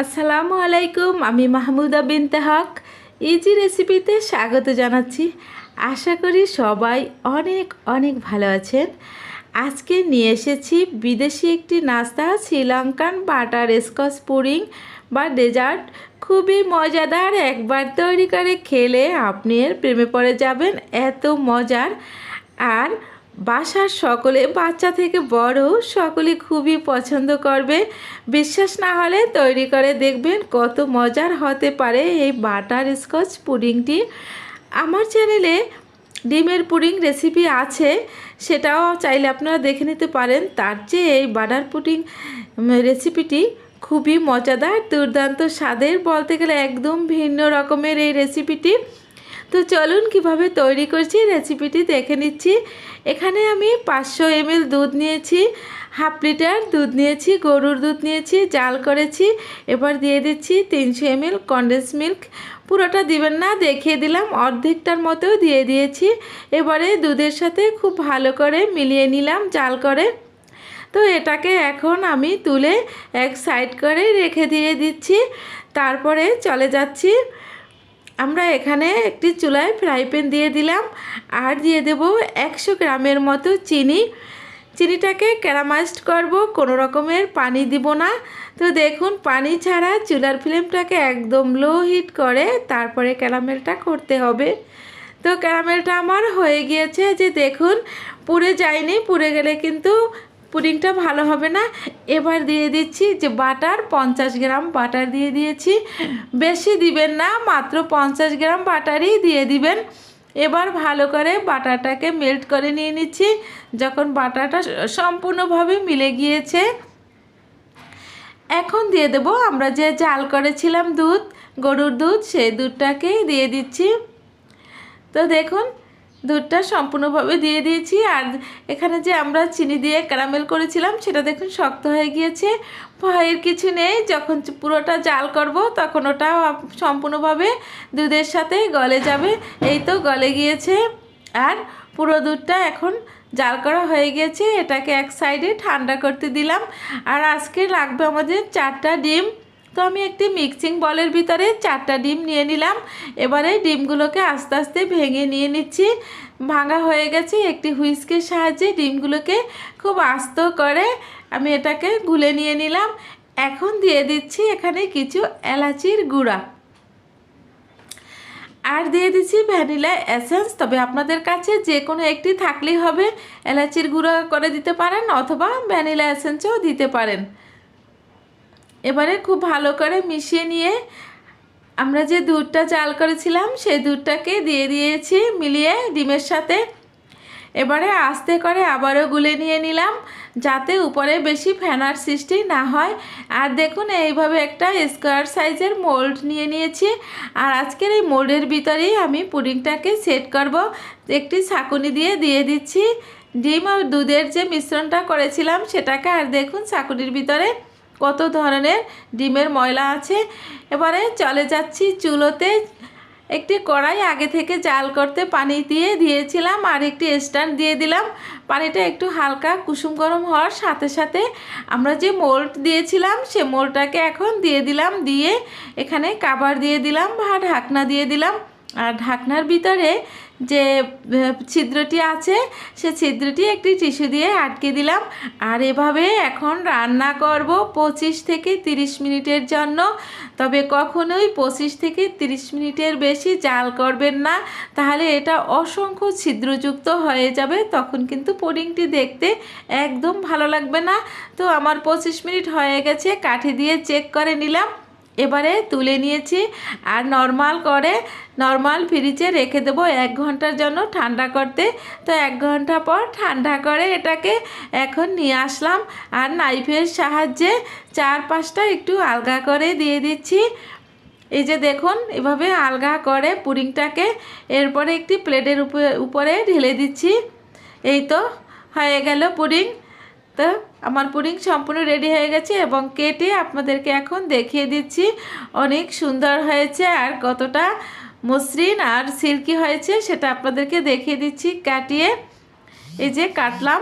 আসসালামু আলাইকুম, আমি মাহমুদা বিনতে হক। ইজি রেসিপিতে স্বাগত জানাচ্ছি। আশা করি সবাই অনেক অনেক ভালো আছেন। আজকে নিয়ে এসেছি বিদেশি একটি নাস্তা, শ্রীলঙ্কান বাটার স্কচ পুরিং বা ডেজার্ট। খুবই মজাদার, একবার তৈরি করে খেলে আপনি এর প্রেমে পড়ে যাবেন, এত মজার। আর বাসার সকলে বাচ্চা থেকে বড়, সকলে খুবই পছন্দ করবে। বিশ্বাস না হলে তৈরি করে দেখবেন কত মজার হতে পারে এই বাটার স্কচ পুডিংটি। আমার চ্যানেলে ডিমের পুডিং রেসিপি আছে, সেটাও চাইলে আপনারা দেখে নিতে পারেন। তার চেয়ে এই বাটার পুডিং রেসিপিটি খুবই মজাদার, দুর্দান্ত স্বাদের বলতে গেলে একদম ভিন্ন রকমের এই রেসিপিটি তো চলুন কীভাবে তৈরি করছি রেসিপিটি দেখে নিচ্ছি। এখানে আমি পাঁচশো এমএল দুধ নিয়েছি, হাফ লিটার দুধ নিয়েছি, গরুর দুধ নিয়েছি, জাল করেছি। এবার দিয়ে দিচ্ছি তিনশো এমএল কন্ডেন্স মিল্ক পুরোটা দিবেন না, দেখিয়ে দিলাম, অর্ধেকটার মতো দিয়ে দিয়েছি। এবারে দুধের সাথে খুব ভালো করে মিলিয়ে নিলাম জাল করে। তো এটাকে এখন আমি তুলে এক সাইড করে রেখে দিয়ে দিচ্ছি। তারপরে চলে যাচ্ছি। আমরা এখানে একটি চুলায় ফ্রাই প্যান দিয়ে দিলাম। আর দিয়ে দেব একশো গ্রামের মতো চিনি। চিনিটাকে ক্যারামাইজড করব, কোনো রকমের পানি দিব না। তো দেখুন, পানি ছাড়া চুলার ফ্লেমটাকে একদম লো হিট করে তারপরে ক্যারামেলটা করতে হবে। তো ক্যারামেলটা আমার হয়ে গিয়েছে। যে দেখুন, পুড়ে যায়নি, পুড়ে গেলে কিন্তু পুডিংটা ভালো হবে না। এবার দিয়ে দিচ্ছি যে বাটার, পঞ্চাশ গ্রাম বাটার দিয়ে দিয়েছি। বেশি দিবেন না, মাত্র পঞ্চাশ গ্রাম বাটারই দিয়ে দিবেন। এবার ভালো করে বাটারটাকে মেল্ট করে নিয়ে নিচ্ছি। যখন বাটারটা সম্পূর্ণভাবে মিলে গিয়েছে, এখন দিয়ে দেব আমরা যে জাল করেছিলাম দুধ, গরুর দুধ, সেই দুধটাকেই দিয়ে দিচ্ছি। তো দেখুন দুধটা সম্পূর্ণভাবে দিয়ে দিয়েছি। আর এখানে যে আমরা চিনি দিয়ে ক্যারামেল করেছিলাম, সেটা দেখুন শক্ত হয়ে গিয়েছে। ভয়ের কিছু নেই, যখন পুরোটা জাল করব, তখন ওটা সম্পূর্ণভাবে দুধের সাথে গলে যাবে। এই তো গলে গিয়েছে। আর পুরো দুধটা এখন জাল করা হয়ে গেছে এটাকে এক সাইডে ঠান্ডা করতে দিলাম। আর আজকে লাগবে আমাদের চারটা ডিম। তো আমি একটি মিক্সিং বলের ভিতরে চারটা ডিম নিয়ে নিলাম। এবারে ডিমগুলোকে আস্তে আস্তে ভেঙে নিয়ে নিচ্ছি। ভাঙা হয়ে গেছে একটি হুইস্কের সাহায্যে ডিমগুলোকে খুব আস্ত করে আমি এটাকে গুলে নিয়ে নিলাম। এখন দিয়ে দিচ্ছি এখানে কিছু এলাচির গুঁড়া। আর দিয়ে দিচ্ছি ভ্যানিলা এসেন্স। তবে আপনাদের কাছে যে কোনো একটি থাকলেই হবে। এলাচির গুঁড়ো করে দিতে পারেন অথবা ভ্যানিলা এসেন্সও দিতে পারেন। এবারে খুব ভালো করে মিশিয়ে নিয়ে আমরা যে দুধটা চাল করেছিলাম, সেই দুধটাকে দিয়ে দিয়েছি মিলিয়ে ডিমের সাথে। এবারে আস্তে করে আবারও গুলে নিয়ে নিলাম যাতে উপরে বেশি ফ্যানার সৃষ্টি না হয়। আর দেখুন, এইভাবে একটা স্কোয়ার সাইজের মোল্ড নিয়ে নিয়েছি। আর আজকের এই মোল্ডের ভিতরেই আমি পুডিংটাকে সেট করব। একটি ছাকুনি দিয়ে দিয়ে দিচ্ছি। ডিম আর দুধের যে মিশ্রণটা করেছিলাম, সেটাকে আর দেখুন ছাকুনির ভিতরে কত ধরনের ডিমের ময়লা আছে? এবারে চলে যাচ্ছি চুলোতে। একটি কড়াই আগে থেকে জাল করতে পানি দিয়ে দিয়েছিলাম আর একটি স্ট্যান্ড দিয়ে দিলাম। পানিটা একটু হালকা কুসুম গরম হওয়ার সাথে সাথে আমরা যে মোল্ড দিয়েছিলাম, সে মোল্ডটাকে এখন দিয়ে দিলাম, দিয়ে এখানে কাবার দিয়ে দিলাম বা ঢাকনা দিয়ে দিলাম। আর ঢাকনার ভিতরে যে ছিদ্রটি আছে, সে ছিদ্রটি একটি টিস্যু দিয়ে আটকে দিলাম। আর এভাবে এখন রান্না করব পঁচিশ থেকে তিরিশ মিনিটের জন্য। তবে কখনোই পঁচিশ থেকে তিরিশ মিনিটের বেশি জাল করবেন না। তাহলে এটা অসংখ্য ছিদ্রযুক্ত হয়ে যাবে। তখন কিন্তু পুডিংটি দেখতে একদম ভালো লাগবে না। তো আমার পঁচিশ মিনিট হয়ে গেছে, কাঠি দিয়ে চেক করে নিলাম। এবারে তুলে নিয়েছি আর নর্মাল করে নর্মাল ফ্রিজে রেখে দেবো এক ঘণ্টার জন্য ঠান্ডা করতে। তো এক ঘণ্টা পর ঠান্ডা করে এটাকে এখন নিয়ে আসলাম আর নাইফের সাহায্যে চার পাঁচটা একটু আলগা করে দিয়ে দিচ্ছি। এই যে দেখুন, এভাবে আলগা করে পুডিংটাকে এরপরে একটি প্লেটের উপরে ঢেলে দিচ্ছি। এই তো, হয়ে গেল পুডিং তো আমার পুডিং সম্পূর্ণ রেডি হয়ে গেছে এবং কেটে আপনাদেরকে এখন দেখিয়ে দিচ্ছি। অনেক সুন্দর হয়েছে আর কতটা মসৃণ আর সিল্কি হয়েছে সেটা আপনাদেরকে দেখিয়ে দিচ্ছি কাটিয়ে। এই যে কাটলাম।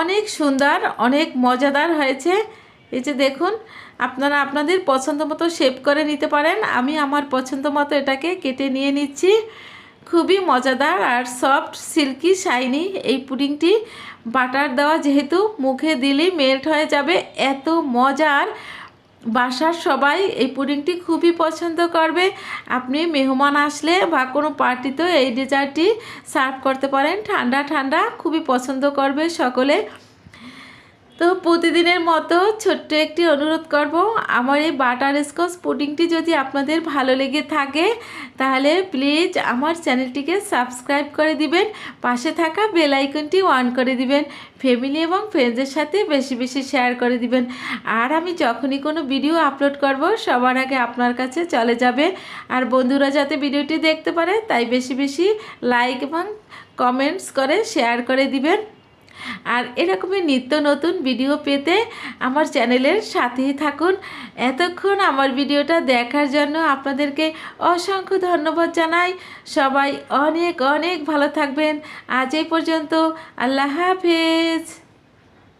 অনেক সুন্দর, অনেক মজাদার হয়েছে। এই যে দেখুন, আপনারা আপনাদের পছন্দ মতো শেপ করে নিতে পারেন। আমি আমার পছন্দ মতো এটাকে কেটে নিয়ে নিচ্ছি। খুবই মজাদার আর সফট সিল্কি শাইনি এই পুডিংটি। বাটার দেওয়া যেহেতু মুখে দিলেই মেল্ট হয়ে যাবে। এত মজার। বাসার সবাই এই পুডিংটি খুবই পছন্দ করবে। আপনি মেহমান আসলে বা কোনো পার্টিতেও এই ডেজার্টটি সার্ভ করতে পারেন। ঠান্ডা ঠান্ডা খুবই পছন্দ করবে সকলে। তো প্রতিদিনের মতো ছোট্ট একটি অনুরোধ করব, আমার এই বাটার স্কচ পুডিংটি যদি আপনাদের ভালো লেগে থাকে, তাহলে প্লিজ আমার চ্যানেলটিকে সাবস্ক্রাইব করে দিবেন, পাশে থাকা বেল আইকনটি অন করে দিবেন, ফ্যামিলি এবং ফ্রেন্ডসদের সাথে বেশি বেশি শেয়ার করে দিবেন। আর আমি যখনই কোনো ভিডিও আপলোড করব, সবার আগে আপনার কাছে চলে যাবে। আর বন্ধুরা যাতে ভিডিওটি দেখতে পারে, তাই বেশি বেশি লাইক এবং কমেন্টস করে শেয়ার করে দিবেন। আর এরকমই নিত্য নতুন ভিডিও পেতে আমার চ্যানেলের সাথেই থাকুন। এতক্ষণ আমার ভিডিওটা দেখার জন্য আপনাদেরকে অসংখ্য ধন্যবাদ জানাই। সবাই অনেক অনেক ভালো থাকবেন। আজ এই পর্যন্ত আল্লাহ হাফেজ।